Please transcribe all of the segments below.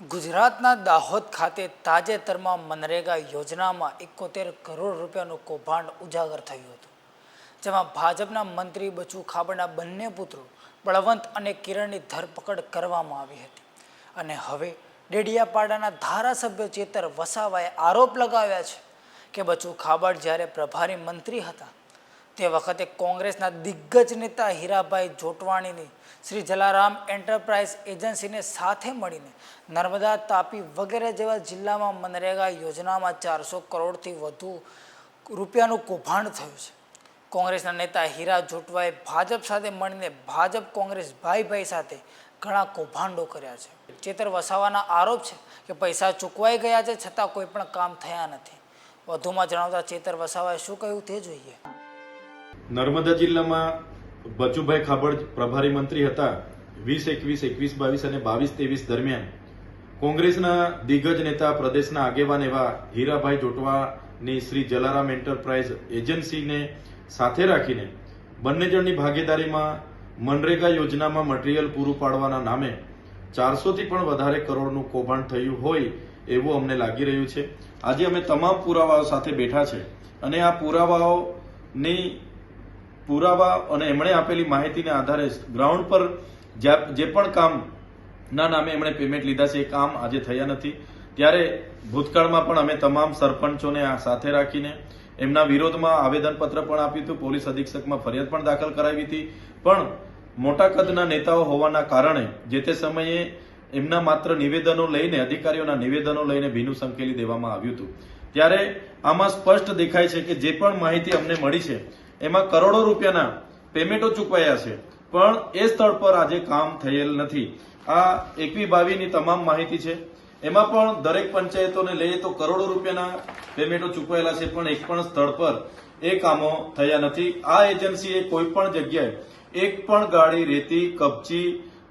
ગુજરાતના દાહોદ ખાતે તાજેતરમાં મનરેગા યોજનામાં એકોતેર કરોડ રૂપિયાનું કૌભાંડ ઉજાગર થયું હતું, જેમાં ભાજપના મંત્રી બચુ ખાબડના બંને પુત્રો બળવંત અને કિરણની ધરપકડ કરવામાં આવી હતી. અને હવે ડેડિયાપાડાના ધારાસભ્ય ચેતર વસાવાએ આરોપ લગાવ્યા છે કે બચુ ખાબડ જ્યારે પ્રભારી મંત્રી હતા તે વખતે કોંગ્રેસના દિગ્ગજ નેતા હીરાભાઈ જોટવાણીની શ્રી જલારામ એન્ટરપ્રાઇઝ એજન્સીને સાથે મળીને નર્મદા તાપી વગેરે જેવા જિલ્લામાં મનરેગા યોજનામાં ચારસો કરોડથી વધુ રૂપિયાનું કૌભાંડ થયું છે. કોંગ્રેસના નેતા હીરા જોટવાએ ભાજપ સાથે મળીને ભાજપ કોંગ્રેસ ભાઈ ભાઈ સાથે ઘણા કૌભાંડો કર્યા છે. ચેતર વસાવાના આરોપ છે કે પૈસા ચૂકવાઈ ગયા છે છતાં કોઈ પણ કામ થયા નથી. વધુમાં જણાવતા ચેતર વસાવાએ શું કહ્યું તે જોઈએ. નર્મદા જિલ્લામાં બચુભાઈ ખાબડ પ્રભારી મંત્રી હતા. વીસ, એકવીસ એકવીસ, બાવીસ અને બાવીસ, ત્રેવીસ દરમિયાન કોંગ્રેસના દિગ્ગજ નેતા, પ્રદેશના આગેવાન એવા હીરાભાઈ જોટવાની શ્રી જલારામ એન્ટરપ્રાઇઝ એજન્સીને સાથે રાખીને બંને જણની ભાગીદારીમાં મનરેગા યોજનામાં મટીરીયલ પૂરું પાડવાના નામે ચારસોથી પણ વધારે કરોડનું કૌભાંડ થયું હોય એવું અમને લાગી રહ્યું છે. આજે અમે તમામ પુરાવાઓ સાથે બેઠા છે અને આ પુરાવાઓની પુરાવા અને એમણે આપેલી માહિતીના આધારે ગ્રાઉન્ડ પર જે પણ કામના નામે એમણે પેમેન્ટ લીધા છે એ કામ આજે થયા નથી. ત્યારે ભૂતકાળમાં પણ અમે તમામ સરપંચોને આ સાથે રાખીને એમના વિરોધમાં આવેદનપત્ર પણ આપ્યું હતું. પોલીસ અધિક્ષકમાં ફરિયાદ પણ દાખલ કરાવી હતી. પણ મોટા કદના નેતાઓ હોવાના કારણે જે તે સમયે એમના માત્ર નિવેદનો લઈને, અધિકારીઓના નિવેદનો લઈને ભીનું સંકેલી દેવામાં આવ્યું હતું. ત્યારે આમાં સ્પષ્ટ દેખાય છે કે જે પણ માહિતી અમને મળી છે એમાં કરોડો રૂપિયાના પેમેન્ટો ચૂકવાયા છે. પણ એ સ્થળ પર આજે કામ થયેલ નથી. આ એકવી બાવીની તમામ માહિતી છે. એમાં પણ દરેક પંચાયતોને લઈએ તો કરોડો રૂપિયાના પેમેન્ટો ચૂકવાયેલા છે, પણ એક પણ સ્થળ પર એ કામો થયા નથી. આ એજન્સીએ કોઈ પણ જગ્યાએ એક પણ ગાડી રેતી, કપચી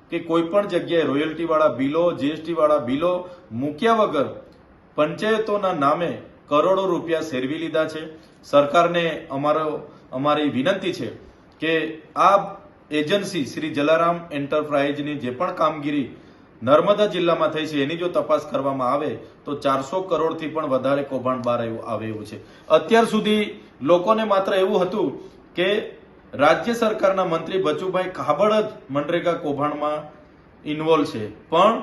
કે કોઈ પણ જગ્યાએ રોયલ્ટી વાળા બિલો જીએસટી વાળા બિલો મૂક્યા વગર પંચાયતોના નામે કરોડો રૂપિયા સેરવી લીધા છે. સરકારને અમારો, અમારી વિનંતી છે કે આ એજન્સી શ્રી જલારામ એન્ટરપ્રાઇઝની જે પણ કામગીરી નર્મદા જિલ્લામાં થઈ છે, એની જો તપાસ કરવામાં આવે, તો ચારસો કરોડથી પણ વધારે કૌભાંડ બહાર આવે એવું છે. અત્યાર સુધી લોકોને માત્ર એવું હતું કે રાજ્ય સરકારના મંત્રી બચુભાઈ કાબડ જ મનરેગા કૌભાંડમાં ઇન્વોલ્વ છે. પણ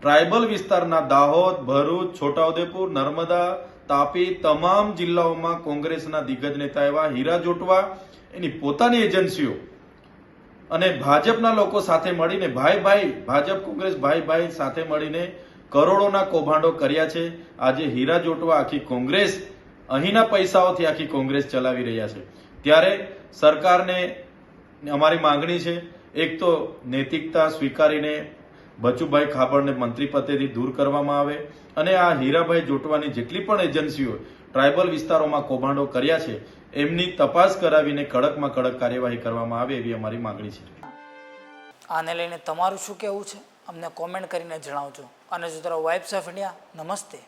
ટ્રાયબલ વિસ્તારના દાહોદ, ભરૂચ, છોટાઉદેપુર, નર્મદા તાપી તમામ જિલ્લાઓમાં કોંગ્રેસના દિગ્ગજ નેતા એવા હીરા જોટવા, એની પોતાની એજન્સીઓ અને ભાજપના લોકો સાથે મળીને ભાઈ ભાઈ, ભાજપ કોંગ્રેસ ભાઈ ભાઈ સાથે મળીને કરોડોના કૌભાંડો કર્યા છે. આજે હીરા જોટવા આખી કોંગ્રેસ, અહીંના પૈસાઓથી આખી કોંગ્રેસ ચલાવી રહ્યા છે. ત્યારે સરકારને અમારી માંગણી છે, એક તો નૈતિકતા સ્વીકારીને બચુભાઈ ખાબડને મંત્રી પદેથી દૂર કરવામાં આવે અને આ હીરાભાઈ જોટવાની જેટલી પણ એજન્સીઓ ટ્રાયબલ વિસ્તારોમાં કૌભાંડો કર્યા છે, એમની તપાસ કરાવીને કડકમાં કડક કાર્યવાહી કરવામાં આવે એવી અમારી માંગણી છે. આને લઈને તમારું શું કહેવું છે? અમને કોમેન્ટ કરીને જણાવજો. અને જો તારો વાઇબ્સ ઓફ ઇન્ડિયા નમસ્તે.